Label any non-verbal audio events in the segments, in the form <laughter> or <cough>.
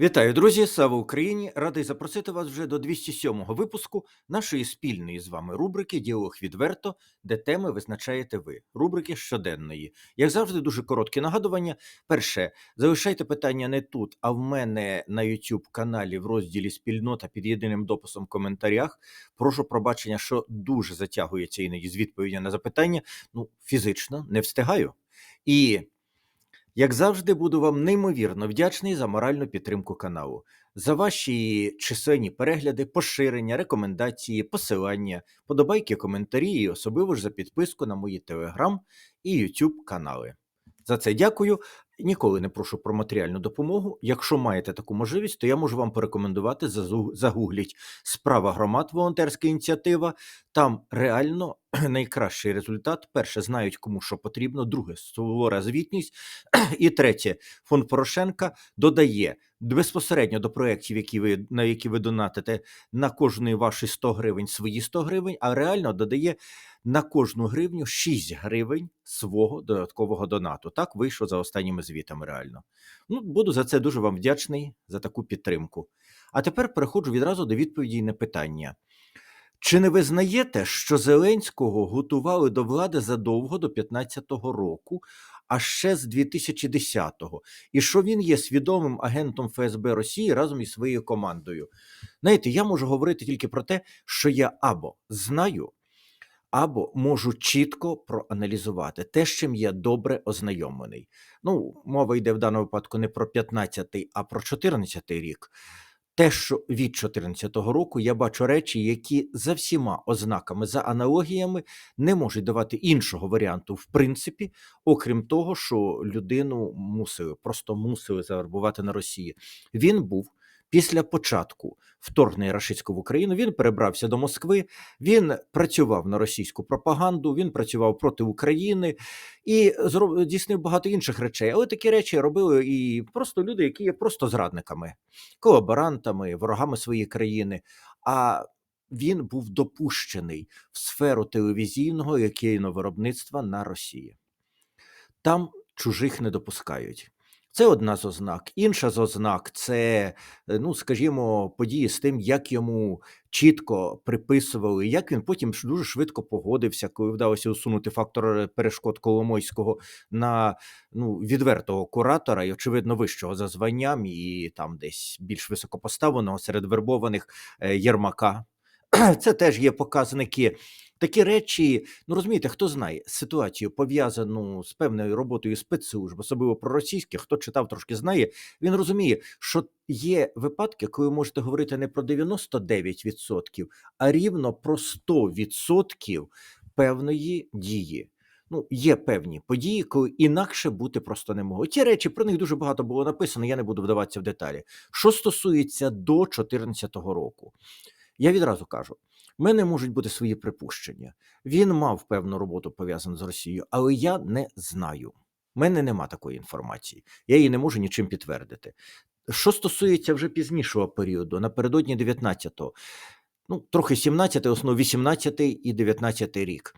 Вітаю, друзі! Слава Україні! Радий запросити вас вже до 207-го випуску нашої спільної з вами рубрики Діалог відверто, де теми визначаєте ви. Рубрики щоденної. Як завжди, дуже короткі нагадування. Перше, залишайте питання не тут, а в мене на YouTube каналі в розділі Спільнота під єдиним дописом в коментарях. Прошу пробачення, що дуже затягується іноді з відповіді на запитання. Ну, фізично не встигаю. І як завжди, буду вам неймовірно вдячний за моральну підтримку каналу, за ваші численні перегляди, поширення, рекомендації, посилання, подобайки, коментарі і особливо ж за підписку на мої телеграм і YouTube канали. За це дякую. Ніколи не прошу про матеріальну допомогу. Якщо маєте таку можливість, то я можу вам порекомендувати загугліть справа громад, волонтерська ініціатива. Там реально <clears throat> найкращий результат. Перше, знають кому що потрібно. Друге, сувора звітність. <clears throat> І третє, фонд Порошенка додає безпосередньо до проєктів, які ви на які ви донатите на кожної ваші 100 гривень свої 100 гривень, а реально додає на кожну гривню 6 гривень свого додаткового донату. Так вийшло за останніми звітами. Реально. Ну, буду за це дуже вам вдячний за таку підтримку. А тепер переходжу відразу до відповіді на питання. Чи не визнаєте, що Зеленського готували до влади задовго до 15-го року, а ще з 2010-го, і що він є свідомим агентом ФСБ Росії разом із своєю командою? Знаєте, я можу говорити тільки про те, що я або знаю, або можу чітко проаналізувати те, з чим я добре ознайомлений. Ну, мова йде в даному випадку не про 15-й, а про 14-й рік. Те, що від 2014 року я бачу речі, які за всіма ознаками, за аналогіями не можуть давати іншого варіанту, в принципі, окрім того, що людину мусили, просто мусили завербувати на Росії. Він був після початку вторгнення рашистського в Україну. Він перебрався до Москви. Він працював на російську пропаганду. Він працював проти України і здійснив багато інших речей. Але такі речі робили і просто люди, які є просто зрадниками колаборантами, ворогами своєї країни. А він був допущений в сферу телевізійного і кіновиробництва на Росії. Там чужих не допускають. Це одна з ознак. Інша з ознак це, е, ну скажімо, події з тим, як йому чітко приписували, як він потім дуже швидко погодився, коли вдалося усунути фактор е, перешкод Коломойського на ну, відвертого куратора і, очевидно, вищого за званням, і там десь більш високопоставленого серед вербованих е, Єрмака. <clears throat> Це теж є показники. Такі речі, ну розумієте, хто знає ситуацію пов'язану з певною роботою спецслужб, особливо проросійських, хто читав, трошки знає, він розуміє, що є випадки, коли ви можете говорити не про 99%, а рівно про 100% певної дії. Ну, є певні події, коли інакше бути просто не могло. Ті речі про них дуже багато було написано, я не буду вдаватися в деталі. Що стосується до 2014 року, я відразу кажу: в мене можуть бути свої припущення. Він мав певну роботу пов'язану з Росією, але я не знаю. У мене нема такої інформації. Я її не можу нічим підтвердити. Що стосується вже пізнішого періоду, напередодні 19-го, ну, трохи 17-й, основно 18-й і 19-й рік.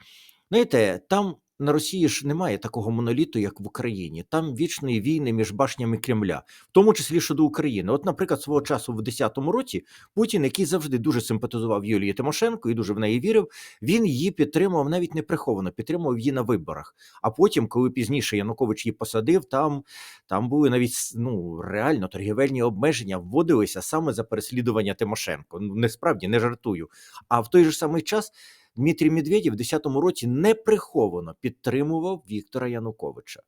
Знаєте, там на Росії ж немає такого моноліту, як в Україні. Там вічної війни між башнями Кремля, в тому числі щодо України. От, наприклад, свого часу в 10-му році Путін, який завжди дуже симпатизував Юлії Тимошенко і дуже в неї вірив, він її підтримував навіть неприховано, підтримував її на виборах. А потім, коли пізніше Янукович її посадив, там, там були навіть ну реально торгівельні обмеження вводилися саме за переслідування Тимошенко. Ну не справді не жартую. А в той же самий час Дмитрій Медведєв в 10-му році неприховано підтримував Віктора Януковича.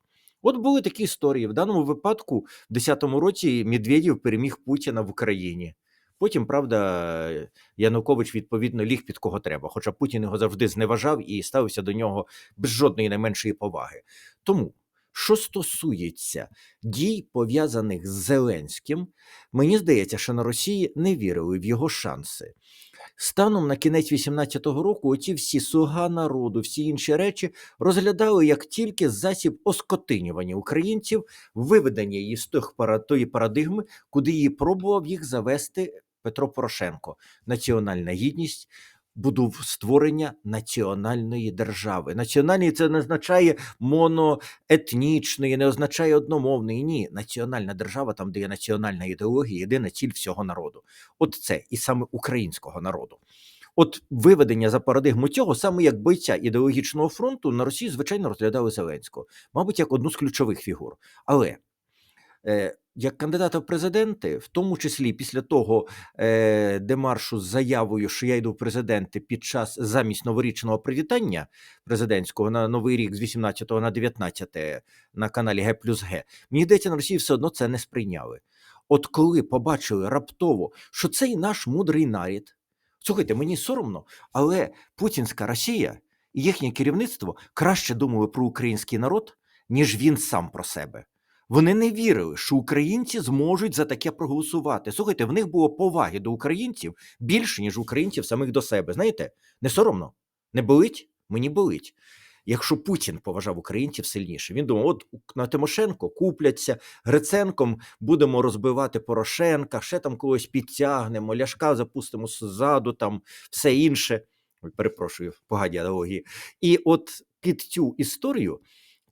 От були такі історії. В даному випадку, в 10-му році Медведєв переміг Путіна в Україні. Потім, правда, Янукович відповідно ліг під кого треба, хоча Путін його завжди зневажав і ставився до нього без жодної найменшої поваги. Тому, що стосується дій, пов'язаних з Зеленським, мені здається, що на Росії не вірили в його шанси. Станом на кінець 18-го року оці всі слуга народу, всі інші речі розглядали як тільки засіб оскотинювання українців, виведення її з тих тої парадигми, куди її пробував їх завести Петро Порошенко. Національна гідність, будув створення національної держави. Національної це не означає моноетнічної, не означає одномовної. Ні, національна держава, там, де є національна ідеологія, єдина ціль всього народу. От це і саме українського народу. От виведення за парадигму цього, саме як бойця ідеологічного фронту, на Росії, звичайно, розглядали Зеленського, мабуть, як одну з ключових фігур. Але е, як кандидата в президенти, в тому числі після того е, демаршу з заявою, що я йду в президенти під час замість новорічного привітання президентського на новий рік з 18 на 19 на каналі Г плюс Г, мені здається, на Росії все одно це не сприйняли. От коли побачили раптово, що цей наш мудрий нарід, слухайте, мені соромно, але путінська Росія і їхнє керівництво краще думали про український народ, ніж він сам про себе. Вони не вірили, що українці зможуть за таке проголосувати. Слухайте, в них було поваги до українців більше, ніж українців самих до себе. Знаєте, не соромно, не болить? Мені болить. Якщо Путін поважав українців сильніше, він думав, от на Тимошенко купляться, Гриценком будемо розбивати Порошенка, ще там когось підтягнемо, ляшка запустимо ззаду, там все інше. Перепрошую, погані аналогії. І от під цю історію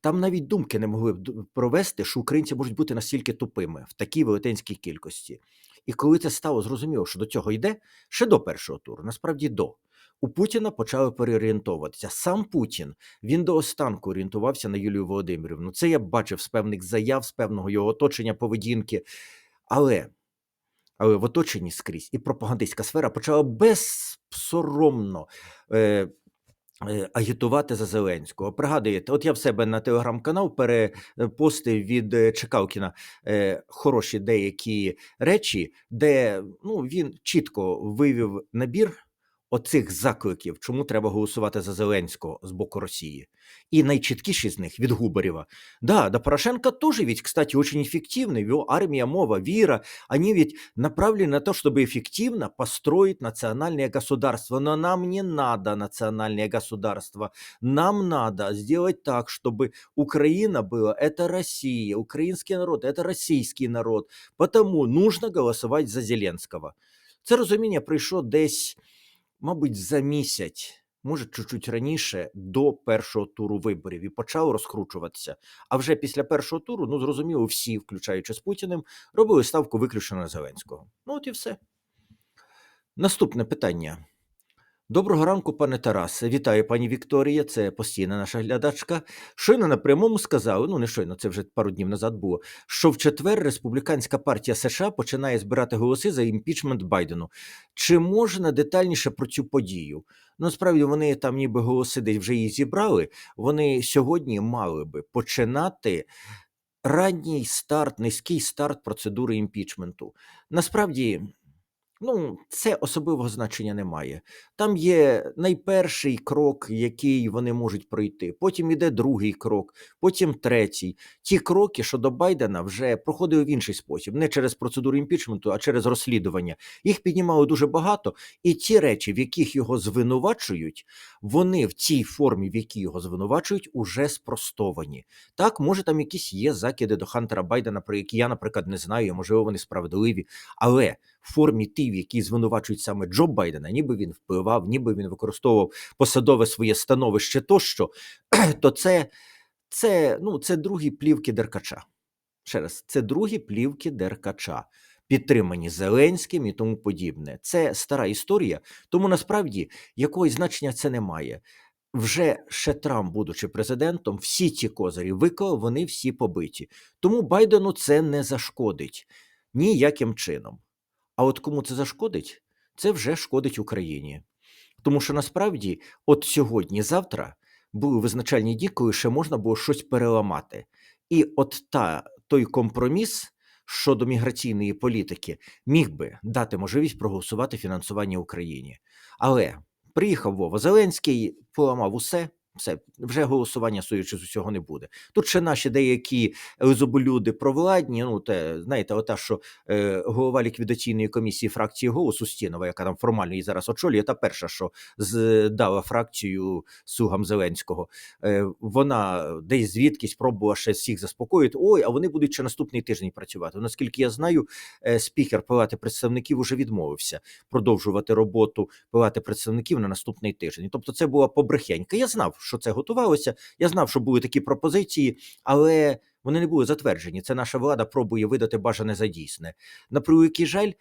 там навіть думки не могли б провести, що українці можуть бути настільки тупими в такій велетенській кількості. І коли це стало зрозуміло, що до цього йде, ще до першого туру, насправді до. У Путіна почали переорієнтовуватися. Сам Путін він до останку орієнтувався на Юлію Володимирівну. Це я бачив з певних заяв, з певного його оточення поведінки. Але, але в оточенні скрізь і пропагандистська сфера почала безсоромно е, агітувати за Зеленського. Пригадуєте, от я в себе на телеграм-канал перепостив від е, Чекалкіна е, хороші деякі речі, де ну, він чітко вивів набір оцих закликів, чому треба голосувати за Зеленського з боку Росії. И наичеткіший з них від Губарева. Да, до Порошенко тоже ведь, кстати, очень эффективный. Его армия, мова, вера, они ведь направлены на то, чтобы эффективно построить национальное государство. Но нам не надо национальное государство. Нам надо сделать так, чтобы Украина была – это Россия, украинский народ – это российский народ. Потому нужно голосовать за Зеленського. Це розуміння прийшло десь, мабуть, за місяць, може, чуть-чуть раніше, до першого туру виборів, і почав розкручуватися. А вже після першого туру, ну зрозуміло, всі, включаючи з Путіним, робили ставку виключно на Зеленського. Ну, от і все. Наступне питання. Доброго ранку, пане Тарасе. Вітаю, пані Вікторія. Це постійна наша глядачка. Щойно на прямому сказали, ну не щойно, це вже пару днів назад було, що в четвер республіканська партія США починає збирати голоси за імпічмент Байдену. Чи можна детальніше про цю подію? Ну, насправді вони там ніби голоси десь вже її зібрали. Вони сьогодні мали би починати ранній старт, низький старт процедури імпічменту. Насправді. Ну, це особливого значення не має. Там є найперший крок, який вони можуть пройти. Потім іде другий крок, потім третій. Ті кроки щодо Байдена вже проходили в інший спосіб, не через процедуру імпічменту, а через розслідування. Їх піднімало дуже багато, і ті речі, в яких його звинувачують, вони в тій формі, в якій його звинувачують, уже спростовані. Так, може, там якісь є закиди до Хантера Байдена, про які я, наприклад, не знаю, можливо, вони справедливі, але формі тій, в якій звинувачують саме Джо Байдена, ніби він впливав, ніби він використовував посадове своє становище тощо, <clears throat> то це, це, ну, це другі плівки Деркача. Ще раз, це другі плівки Деркача, підтримані Зеленським і тому подібне. Це стара історія, тому насправді якогось значення це не має. Вже ще Трамп, будучи президентом, всі ці козирі виклав, вони всі побиті. Тому Байдену це не зашкодить ніяким чином. А от кому це зашкодить, це вже шкодить Україні. Тому що насправді, от сьогодні, завтра були визначальні дні, коли ще можна було щось переламати. І от та, той компроміс щодо міграційної політики міг би дати можливість проголосувати фінансування Україні. Але приїхав Вова Зеленський, поламав усе, Все, вже голосування, судячи з усього, не буде. Тут ще наші деякі зоболюди провладні. Ну, те, знаєте, ота, що е, голова ліквідаційної комісії фракції «Голос» Устінова, яка там формально її зараз очолює, та перша, що здала фракцію слугам Зеленського, е, вона десь звідкись пробувала ще всіх заспокоїти. Ой, а вони будуть ще наступний тиждень працювати. Наскільки я знаю, е, спікер Палати представників уже відмовився продовжувати роботу Палати представників на наступний тиждень. Тобто, це була побрехенька. Я знав, що це готувалося. Я знав, що були такі пропозиції, але вони не були затверджені. Це наша влада пробує видати бажане за дійсне. На превеликий жаль,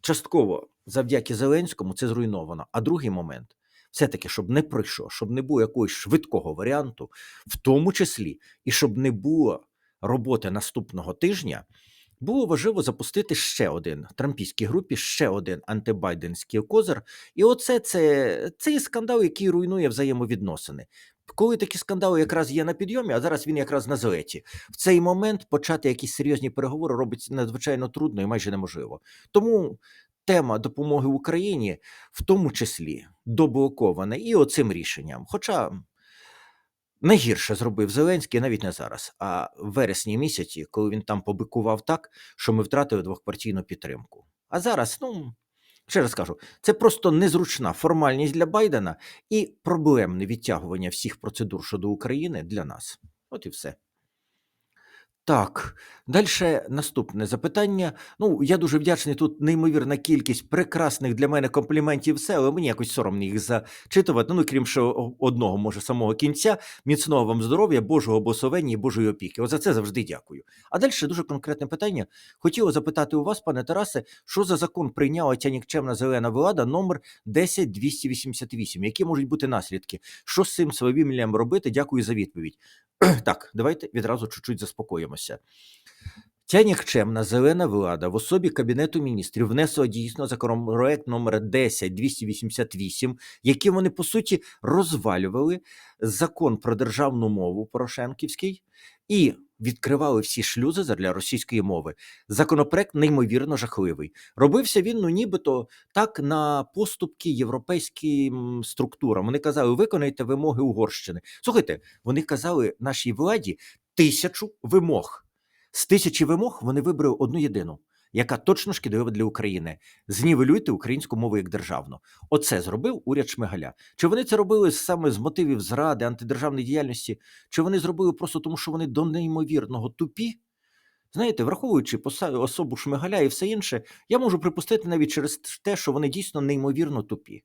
частково завдяки Зеленському це зруйновано. А другий момент. Все-таки, щоб не пройшло, щоб не було якогось швидкого варіанту, в тому числі, і щоб не було роботи наступного тижня, було важливо запустити ще один трампійській групі, ще один антибайденський козир. І оце це, цей скандал, який руйнує взаємовідносини. Коли такі скандали якраз є на підйомі, а зараз він якраз на злеті, в цей момент почати якісь серйозні переговори робиться надзвичайно трудно і майже неможливо. Тому тема допомоги Україні в тому числі доблокована і оцим рішенням. Хоча найгірше зробив Зеленський навіть не зараз, а в вересні місяці, коли він там побикував так, що ми втратили двохпартійну підтримку. А зараз, ну. Ще раз кажу, це просто незручна формальність для Байдена і проблемне відтягування всіх процедур щодо України для нас. От і все. Так, далі наступне запитання. Ну, я дуже вдячний. Тут неймовірна кількість прекрасних для мене компліментів. Все, але мені якось соромно їх зачитувати. Ну, крім що одного, може, самого кінця. Міцного вам здоров'я, Божого благословення і Божої опіки. От за це завжди дякую. А далі дуже конкретне питання. Хотіла запитати у вас, пане Тарасе, що за закон прийняла ця нікчемна зелена влада номер 10288? Які можуть бути наслідки? Що з цим свавіллям робити? Дякую за відповідь. <clears throat> Так, давайте відразу чуть-чуть заспокоїмося. Ця нікчемна зелена влада в особі Кабінету міністрів внесла дійсно законопроект номер 10288, яким вони по суті розвалювали закон про державну мову Порошенківський і відкривали всі шлюзи для російської мови. Законопроект неймовірно жахливий. Робився він, ну нібито так на поступки європейським структурам. Вони казали, виконайте вимоги Угорщини. Слухайте, вони казали нашій владі тисячу вимог. З тисячі вимог вони вибрали одну єдину, яка точно шкідлива для України. Знівелюйте українську мову як державну. Оце зробив уряд Шмигаля. Чи вони це робили саме з мотивів зради, антидержавної діяльності, чи вони зробили просто тому, що вони до неймовірного тупі? Знаєте, враховуючи особу Шмигаля і все інше, я можу припустити навіть через те, що вони дійсно неймовірно тупі.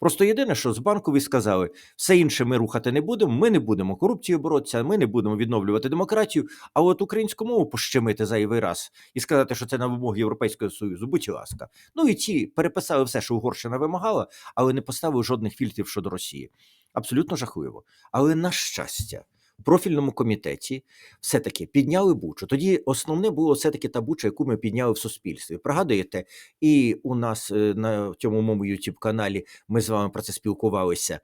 Просто єдине, що з банкові сказали, все інше ми рухати не будемо, ми не будемо корупцією боротися, ми не будемо відновлювати демократію, а от українську мову пощемити зайвий раз і сказати, що це на вимоги Європейського Союзу, будь ласка. Ну і ці переписали все, що Угорщина вимагала, але не поставили жодних фільтрів щодо Росії. Абсолютно жахливо. Але на щастя, профільному комітеті все-таки підняли бучу. Тоді основне було все-таки та буча, яку ми підняли в суспільстві. Пригадуєте, і у нас е, на цьому моєму youtube каналі ми з вами про це спілкувалися.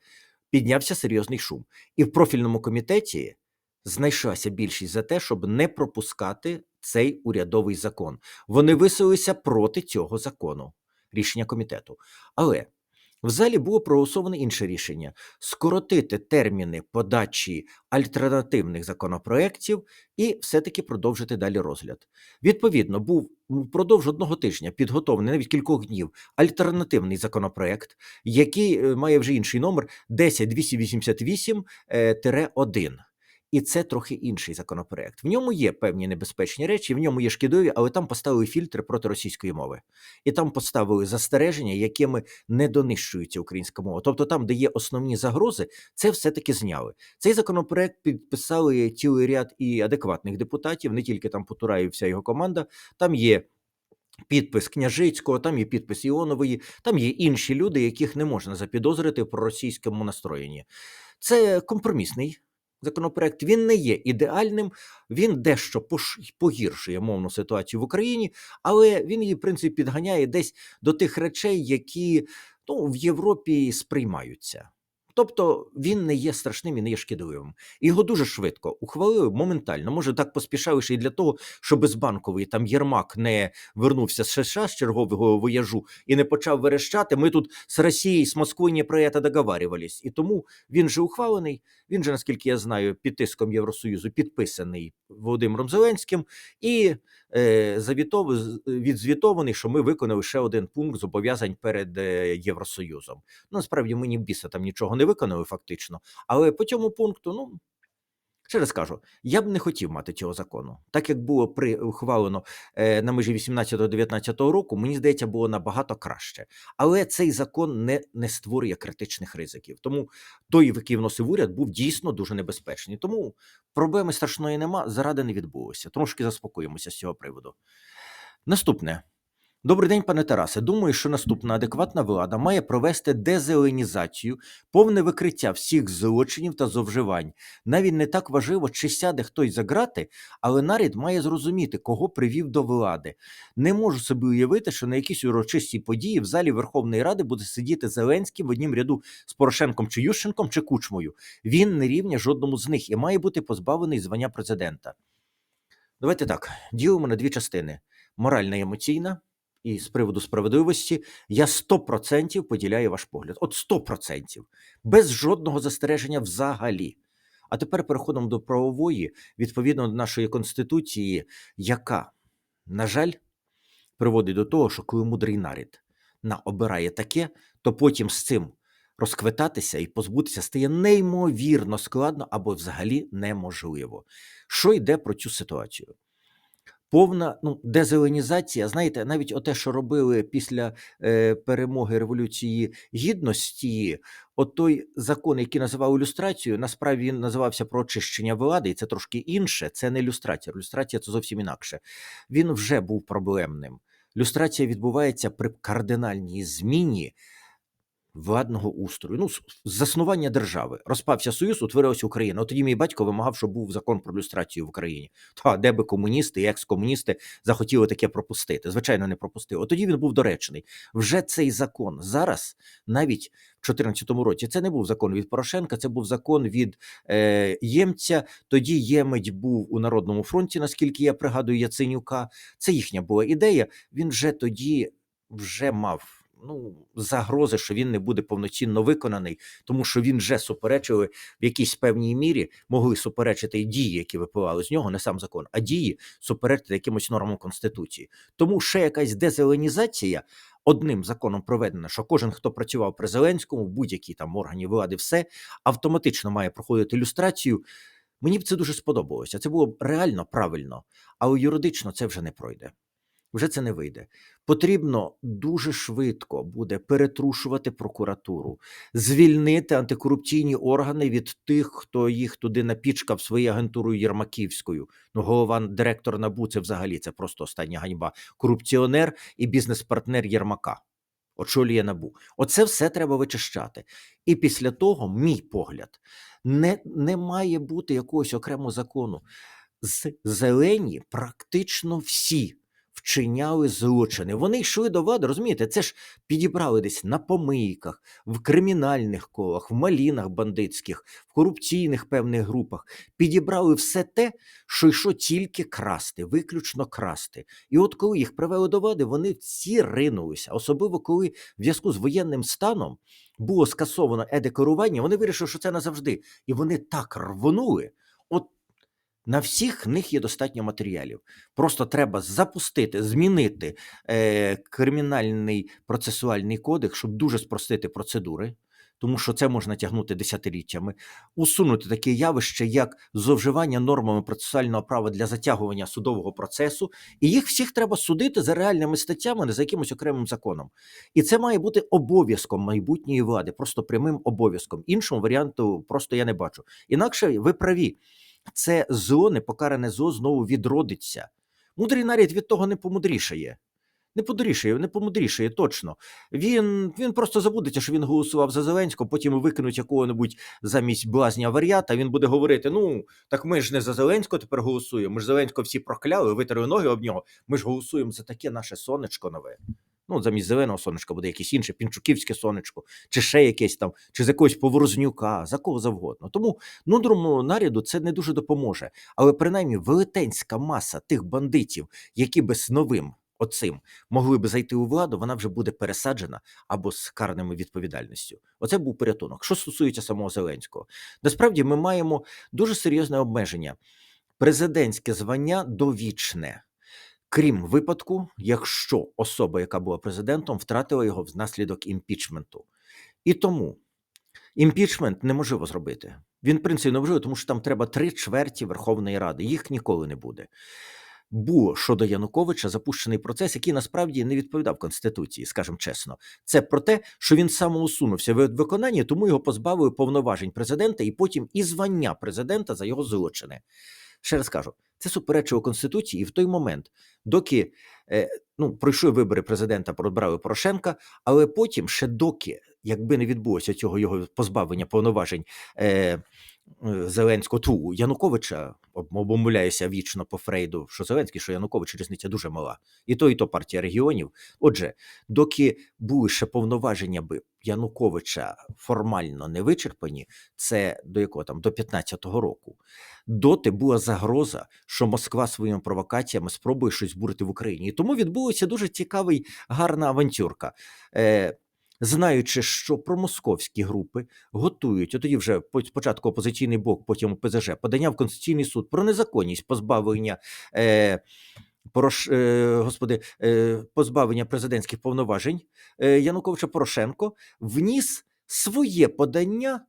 Піднявся серйозний шум. І в профільному комітеті знайшлася більшість за те, щоб не пропускати цей урядовий закон. Вони висилися проти цього закону, рішення комітету. Але в залі було проголосоване інше рішення: скоротити терміни подачі альтернативних законопроєктів і все-таки продовжити далі розгляд. Відповідно, був впродовж одного тижня підготовлений навіть кількох днів альтернативний законопроект, який е, має вже інший номер 10288-1. І це трохи інший законопроект. В ньому є певні небезпечні речі, в ньому є шкідові, але там поставили фільтри проти російської мови. І там поставили застереження, якими не донищується українська мова. Тобто, там, де є основні загрози, це все-таки зняли. Цей законопроект підписали цілий ряд і адекватних депутатів, не тільки там Потураєв і вся його команда. Там є підпис Княжицького, там є підпис Іонової, там є інші люди, яких не можна запідозрити в проросійському настроєнні. Це компромісний законопроект. Він не є ідеальним, він дещо погіршує мовну ситуацію в Україні, але він її, в принципі, підганяє десь до тих речей, які ну, в Європі сприймаються. Тобто він не є страшним і не є шкідливим. Його дуже швидко ухвалили моментально. Може, так поспішали ще й для того, щоб безбанковий там Єрмак не вернувся з США з чергового вояжу і не почав верещати. Ми тут з Росією, з Москвою не про це договарювались. І тому він же ухвалений. Він же, наскільки я знаю, під тиском Євросоюзу підписаний Володимиром Зеленським і з- відзвітований, що ми виконали ще один пункт зобов'язань перед е, Євросоюзом. Насправді ми ні біса там нічого не виконали фактично, але по цьому пункту, ну. Ще раз кажу, я б не хотів мати цього закону. Так як було при ухвалено е, на межі 18-19 року, мені здається, було набагато краще. Але цей закон не, не створює критичних ризиків. Тому той, який вносив уряд, був дійсно дуже небезпечний. Тому проблеми страшної нема, заради не відбулося. Трошки заспокоїмося з цього приводу. Наступне. Добрий день, пане Тарасе. Думаю, що наступна адекватна влада має провести дезеленізацію, повне викриття всіх злочинів та зловживань. Навіть не так важливо, чи сяде хтось за грати, але нарід має зрозуміти, кого привів до влади. Не можу собі уявити, що на якійсь урочистій події в залі Верховної Ради буде сидіти Зеленський в однім ряду з Порошенком чи Ющенком чи Кучмою. Він не рівня жодному з них і має бути позбавлений звання президента. Давайте так, ділимо на дві частини: моральна і емоційна. І з приводу справедливості я 100% поділяю ваш погляд. От 100%. Без жодного застереження взагалі. А тепер переходимо до правової, відповідно до нашої конституції, яка, на жаль, приводить до того, що коли мудрий нарід на обирає таке, то потім з цим розквитатися і позбутися стає неймовірно складно або взагалі неможливо. Що йде про цю ситуацію? Повна ну, дезеленізація, знаєте, навіть оте, що робили після е, перемоги Революції Гідності, от той закон, який називав ілюстрацією, насправді він називався про очищення влади, і це трошки інше. Це не люстрація. Люстрація це зовсім інакше. Він вже був проблемним. Люстрація відбувається при кардинальній зміні владного устрою. Ну, заснування держави. Розпався Союз, утворилася Україна. От тоді мій батько вимагав, щоб був закон про люстрацію в Україні. Та де би комуністи і екс-комуністи захотіли таке пропустити? Звичайно, не пропустили. От тоді він був доречний. Вже цей закон зараз, навіть в 2014 році, це не був закон від Порошенка, це був закон від е, Ємця. Тоді Ємець був у Народному фронті, наскільки я пригадую Яценюка. Це їхня була ідея. Він вже тоді вже мав. Ну, загрози, що він не буде повноцінно виконаний, тому що він вже суперечили в якійсь певній мірі, могли суперечити і дії, які випливали з нього, не сам закон, а дії суперечити якимось нормам конституції. Тому ще якась дезеленізація одним законом проведена, що кожен, хто працював при Зеленському, в будь-якій там органі влади, все автоматично має проходити ілюстрацію. Мені б це дуже сподобалося. Це було б реально правильно, але юридично це вже не пройде. Вже це не вийде. Потрібно дуже швидко буде перетрушувати прокуратуру, звільнити антикорупційні органи від тих, хто їх туди напічкав своєю агентурою Єрмаківською. Ну, голова директор НАБУ це взагалі це просто остання ганьба. Корупціонер і бізнес-партнер Єрмака. Очолює набу. Оце все треба вичищати. І після того, мій погляд, не, не має бути якогось окремого закону. З зелені практично всі вчиняли злочини. Вони йшли до влади, розумієте, це ж підібрали десь на помийках, в кримінальних колах, в малінах бандитських, в корупційних певних групах. Підібрали все те, що йшло тільки красти, виключно красти. І от коли їх привели до влади, вони всі ринулися, особливо коли в зв'язку з воєнним станом було скасовано е-декларування, вони вирішили, що це назавжди. І вони так рвонули. На всіх них є достатньо матеріалів. Просто треба запустити, змінити е, кримінальний процесуальний кодекс, щоб дуже спростити процедури, тому що це можна тягнути десятиліттями, усунути таке явище, як зловживання нормами процесуального права для затягування судового процесу, і їх всіх треба судити за реальними статтями, не за якимось окремим законом. І це має бути обов'язком майбутньої влади, просто прямим обов'язком. Іншого варіанту просто я не бачу. Інакше ви праві це зло, непокаране зло знову відродиться. Мудрий нарід від того не помудрішає. Не помудрішає, не помудрішає, точно. Він, він просто забудеться, що він голосував за Зеленського, потім викинуть якого-небудь замість блазня варіата. Він буде говорити: ну, так ми ж не за Зеленського тепер голосуємо. Ми ж Зеленського всі прокляли, витерли ноги об нього. Ми ж голосуємо за таке наше сонечко нове. Ну, замість зеленого сонечка буде якесь інше пінчуківське сонечко, чи ще якесь там, чи з якогось поворознюка, за кого завгодно. Тому мудрому наряду це не дуже допоможе. Але принаймні велетенська маса тих бандитів, які би з новим оцим могли би зайти у владу, вона вже буде пересаджена або з карними відповідальністю. Оце був порятунок. Що стосується самого Зеленського, насправді ми маємо дуже серйозне обмеження. Президентське звання довічне. Крім випадку, якщо особа, яка була президентом, втратила його внаслідок імпічменту. І тому імпічмент неможливо зробити. Він, в принципі, неможливо, тому що там треба три чверті Верховної Ради. Їх ніколи не буде. Був щодо Януковича запущений процес, який насправді не відповідав Конституції, скажімо чесно. Це про те, що він самоусунувся від виконання, тому його позбавили повноважень президента і потім і звання президента за його злочини. Ще раз кажу, це суперечило Конституції, і в той момент, доки е, ну, пройшли вибори президента, пробрали Порошенка, але потім, ще доки, якби не відбулося цього його позбавлення повноважень е, Зеленського ту Януковича, обмовляюся вічно по Фрейду, що Зеленський, що Янукович різниця дуже мала. І то, і то партія регіонів. Отже, доки були ще повноваження би Януковича формально не вичерпані, це до якого там до 15-го року. Доти була загроза, що Москва своїми провокаціями спробує щось бурити в Україні. І тому відбулася дуже цікавий, гарна авантюрка. Е, знаючи, що промосковські групи готують, от тоді вже по- спочатку опозиційний блок, потім ОПЗЖ, подання в Конституційний суд про незаконність позбавлення. Е, Порош, е, господи, е, позбавлення президентських повноважень е, Януковича Порошенко вніс своє подання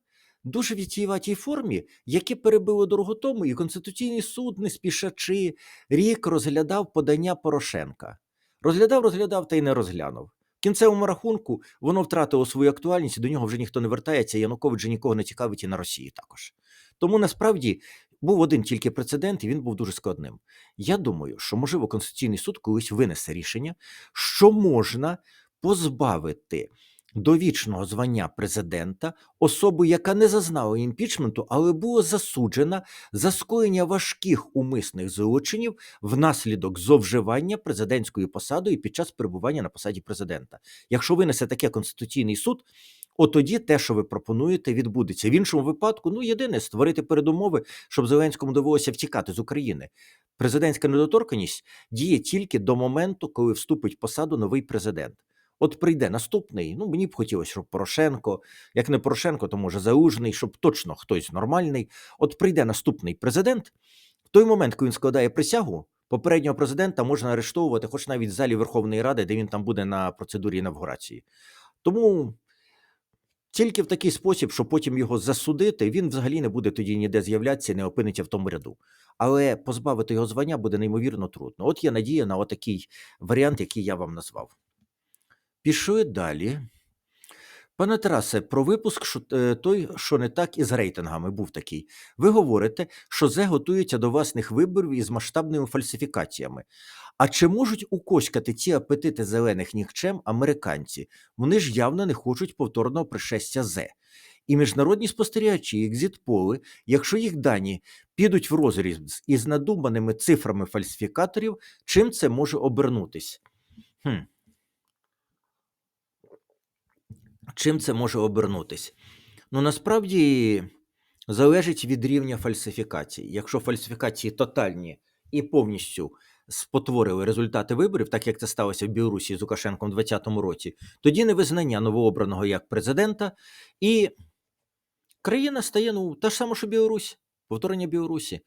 дуже відтіюватій формі, яке перебило дорогу тому, і Конституційний суд, не спішачи, рік розглядав подання Порошенка. Розглядав, розглядав та й не розглянув. В кінцевому рахунку воно втратило свою актуальність, і до нього вже ніхто не вертається. Янукович же нікого не цікавить і на Росії також. Тому насправді був один тільки прецедент, і він був дуже складним. Я думаю, що можливо Конституційний суд колись винесе рішення, що можна позбавити довічного звання президента особу, яка не зазнала імпічменту, але була засуджена за скоєння важких умисних злочинів внаслідок зловживання президентською посадою під час перебування на посаді президента. Якщо винесе таке Конституційний суд, от тоді те, що ви пропонуєте, відбудеться. В іншому випадку, ну єдине створити передумови, щоб Зеленському довелося втікати з України. Президентська недоторканність діє тільки до моменту, коли вступить в посаду новий президент. От прийде наступний. Ну мені б хотілося, щоб Порошенко, як не Порошенко, то може Залужний, щоб точно хтось нормальний. От прийде наступний президент. В той момент, коли він складає присягу, попереднього президента можна арештовувати, хоч навіть в залі Верховної Ради, де він там буде на процедурі інавгурації. Тому тільки в такий спосіб, щоб потім його засудити, він взагалі не буде тоді ніде з'являтися, і не опиниться в тому ряду. Але позбавити його звання буде неймовірно трудно. От є надія на отакий варіант, який я вам назвав. Пішли далі. Пане Тарасе, про випуск що, е, той, що не так із рейтингами, був такий. Ви говорите, що ЗЕ готується до власних виборів із масштабними фальсифікаціями. А чи можуть укоськати ці апетити зелених нікчем американці? Вони ж явно не хочуть повторного пришестя ЗЕ. І міжнародні спостерігачі, екзитполи, якщо їх дані підуть в розріз із надуманими цифрами фальсифікаторів, чим це може обернутись? Хм. Чим це може обернутись? Ну насправді залежить від рівня фальсифікації. Якщо фальсифікації тотальні і повністю спотворили результати виборів, так як це сталося в Білорусі з Лукашенком у 2020 році, тоді невизнання новообраного як президента, і країна стає ну та ж сама, що Білорусь. Повторення Білорусі.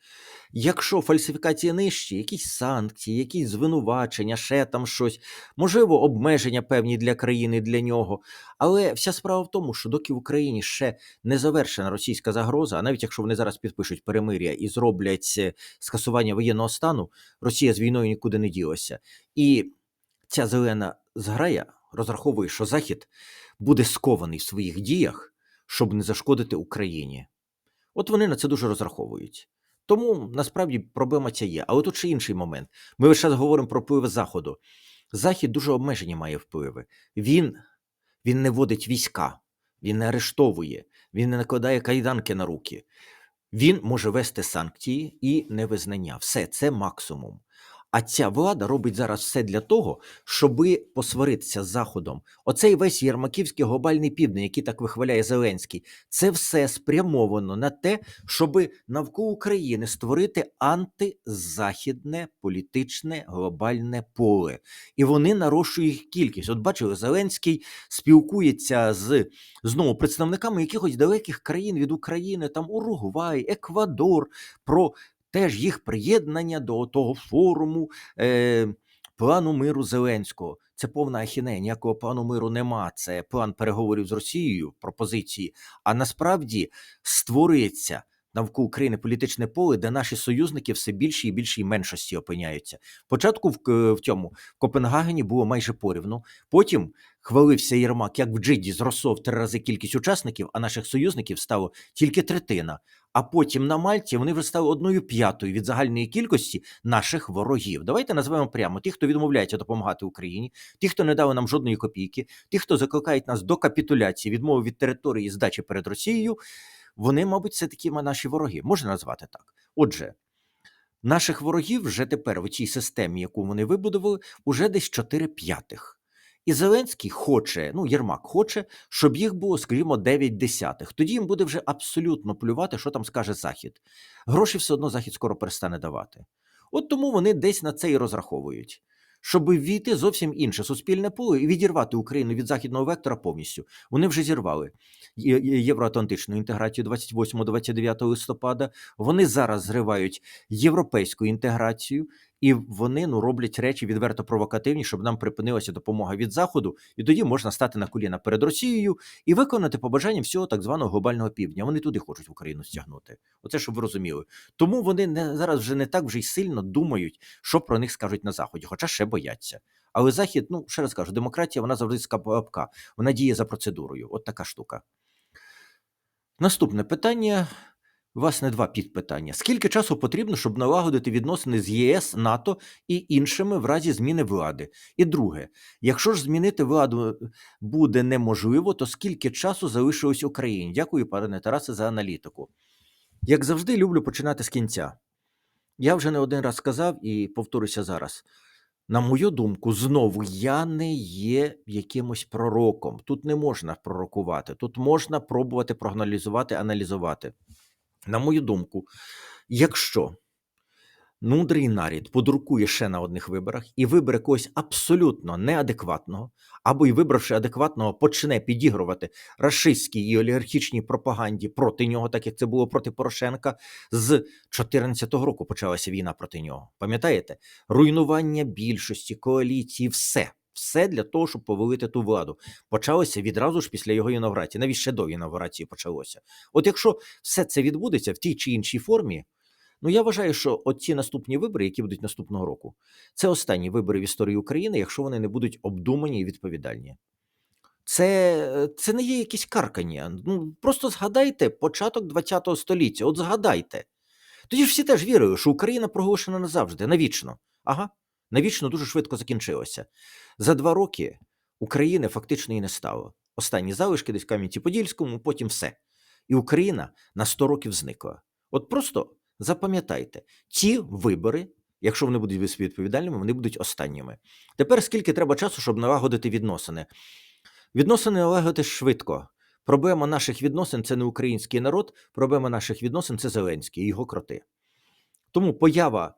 Якщо фальсифікації нижчі, якісь санкції, якісь звинувачення, ще там щось, можливо, обмеження певні для країни для нього. Але вся справа в тому, що доки в Україні ще не завершена російська загроза, а навіть якщо вони зараз підпишуть перемир'я і зроблять е, скасування воєнного стану, Росія з війною нікуди не ділася. І ця зелена зграя розраховує, що Захід буде скований в своїх діях, щоб не зашкодити Україні. От вони на це дуже розраховують. Тому насправді проблема ця є. Але тут ще інший момент. Ми весь час говоримо про впливи Заходу. Захід дуже обмежені має впливи. Він, він не водить війська, він не арештовує, він не накладає кайданки на руки. Він може вести санкції і невизнання. Все це максимум. А ця влада робить зараз все для того, щоби посваритися з Заходом. Оцей весь Єрмаківський глобальний південь, який так вихваляє Зеленський, це все спрямовано на те, щоби навколо України створити антизахідне політичне глобальне поле. І вони нарощують їх кількість. От бачили, Зеленський спілкується з знову представниками якихось далеких країн від України, там Уругвай, Еквадор, про теж їх приєднання до того форуму е, плану миру Зеленського. Це повна ахінея, ніякого плану миру нема. Це план переговорів з Росією, пропозиції. А насправді створюється навколо України політичне поле, де наші союзники все більші і більшій меншості опиняються. Спочатку в, в цьому в Копенгагені було майже порівну. Потім хвалився Єрмак, як в Джиді зросло в три рази кількість учасників, а наших союзників стало тільки третина. А потім на Мальті вони вже стали одною п'ятою від загальної кількості наших ворогів. Давайте назвемо прямо ті, хто відмовляється допомагати Україні, ті, хто не дали нам жодної копійки, ті, хто закликають нас до капітуляції, відмови від території і здачі перед Росією. Вони, мабуть, все таки наші вороги. Можна назвати так. Отже, наших ворогів вже тепер в цій системі, яку вони вибудували, уже десь 4 п'ятих. І Зеленський хоче, ну Єрмак хоче, щоб їх було, скажімо, 9 десятих. Тоді їм буде вже абсолютно плювати, що там скаже Захід. Гроші все одно Захід скоро перестане давати. От тому вони десь на це і розраховують, щоб війти зовсім інше суспільне поле і відірвати Україну від західного вектора повністю. Вони вже зірвали Є- є- євроатлантичну інтеграцію 28-29 листопада. Вони зараз зривають європейську інтеграцію, і вони ну роблять речі відверто провокативні, щоб нам припинилася допомога від заходу, і тоді можна стати на коліна перед Росією і виконати побажання всього так званого глобального півдня. Вони туди хочуть Україну стягнути. Оце щоб ви розуміли. Тому вони не зараз вже не так вже й сильно думають, що про них скажуть на заході, хоча ще бояться. Але захід, ну ще раз кажу, демократія вона завжди скапка, вона діє за процедурою. От така штука. Наступне питання. Власне, два підпитання. Скільки часу потрібно, щоб налагодити відносини з ЄС, НАТО і іншими в разі зміни влади? І друге, якщо ж змінити владу е, буде неможливо, то скільки часу залишилось Україні? Дякую, пане Тарасе, за аналітику. Як завжди, люблю починати з кінця. Я вже не один раз сказав і повторюся зараз. На мою думку, знову я не є якимось пророком. Тут не можна пророкувати, тут можна пробувати прогнозувати, аналізувати. На мою думку, якщо мудрий нарід подрукує ще на одних виборах і вибере когось абсолютно неадекватного, або й вибравши адекватного, почне підігрувати рашистській і олігархічній пропаганді проти нього, так як це було проти Порошенка, з 2014 року почалася війна проти нього. Пам'ятаєте? Руйнування більшості, коаліції, все. Все для того, щоб повалити ту владу. Почалося відразу ж після його інавгурації, навіть ще до інавгурації почалося. От якщо все це відбудеться в тій чи іншій формі, ну я вважаю, що от ці наступні вибори, які будуть наступного року, це останні вибори в історії України, якщо вони не будуть обдумані і відповідальні. Це, це не є якісь каркання. Ну просто згадайте початок ХХ століття. От згадайте. Тоді ж всі теж вірили, що Україна проголошена назавжди, навічно. Ага, навічно дуже швидко закінчилося. За два роки України фактично і не стало. Останні залишки десь в Кам'янці-Подільському, потім все. І Україна на 100 років зникла. От просто запам'ятайте, ці вибори, якщо вони будуть відповідальними, вони будуть останніми. Тепер скільки треба часу, щоб налагодити відносини? Відносини налагодити швидко. Проблема наших відносин це не український народ, проблема наших відносин це Зеленський і його кроти. Тому поява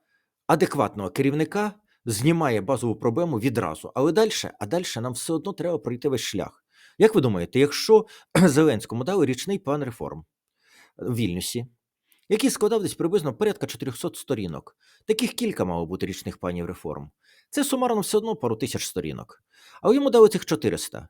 адекватного керівника знімає базову проблему відразу. Але далі, а далі нам все одно треба пройти весь шлях. Як ви думаєте, якщо <clears throat> Зеленському дали річний план реформ в Вільнюсі, який складав десь приблизно порядка 400 сторінок, таких кілька мало бути річних планів реформ. Це сумарно все одно пару тисяч сторінок. Але йому дали цих 400.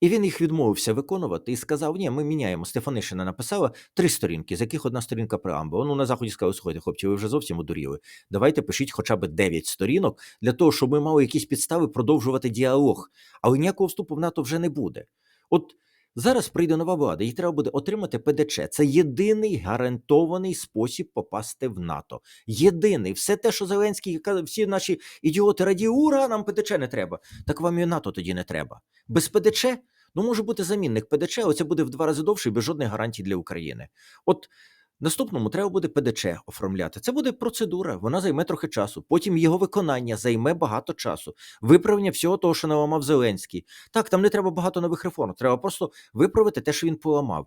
І він їх відмовився виконувати і сказав: ні, ми міняємо. Стефанишина написала три сторінки, з яких одна сторінка преамбула. Ну на заході сказали, слухайте, хлопці, ви вже зовсім одуріли. Давайте пишіть хоча б дев'ять сторінок для того, щоб ми мали якісь підстави продовжувати діалог. Але ніякого вступу в НАТО вже не буде. От зараз прийде нова влада, їй треба буде отримати ПДЧ. Це єдиний гарантований спосіб попасти в НАТО. Єдиний, все те, що Зеленський казав, всі наші ідіоти раді, ура, нам ПДЧ не треба. Так вам і НАТО тоді не треба. Без ПДЧ ну може бути замінник ПДЧ, але це буде в два рази довше без жодних гарантій для України. От Наступному треба буде ПДЧ оформляти. Це буде процедура, вона займе трохи часу. Потім його виконання займе багато часу. Виправлення всього того, що наламав Зеленський. Так, там не треба багато нових реформ. Треба просто виправити те, що він поламав.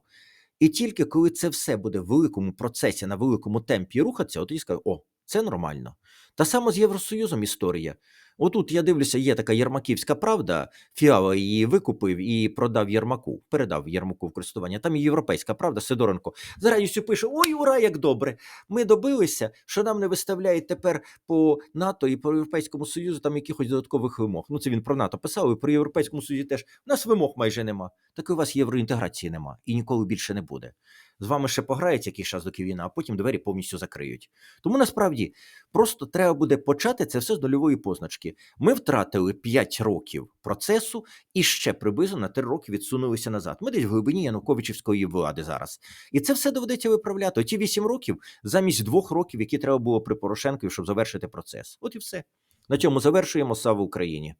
І тільки коли це все буде в великому процесі, на великому темпі рухатися, от тоді скажу, о, це нормально. Та саме з Євросоюзом історія. Отут я дивлюся, є така Єрмаківська правда. Фіала її викупив і продав Єрмаку, передав Єрмаку в користування. Там і європейська правда, Сидоренко. З радістю пише: Ой, ура, як добре! Ми добилися, що нам не виставляють тепер по НАТО і по Європейському Союзу там якихось додаткових вимог. Ну, це він про НАТО писав, і про Європейському Союзі теж. У нас вимог майже нема. Так і у вас євроінтеграції нема і ніколи більше не буде. З вами ще пограють якийсь час доки війна, а потім двері повністю закриють. Тому насправді просто треба буде почати це все з нульової позначки. Ми втратили 5 років процесу і ще приблизно на 3 роки відсунулися назад. Ми десь в глибині Януковичівської влади зараз. І це все доведеться виправляти. Оті 8 років замість двох років, які треба було при Порошенкові, щоб завершити процес. От і все. На цьому завершуємо. Слава Україні!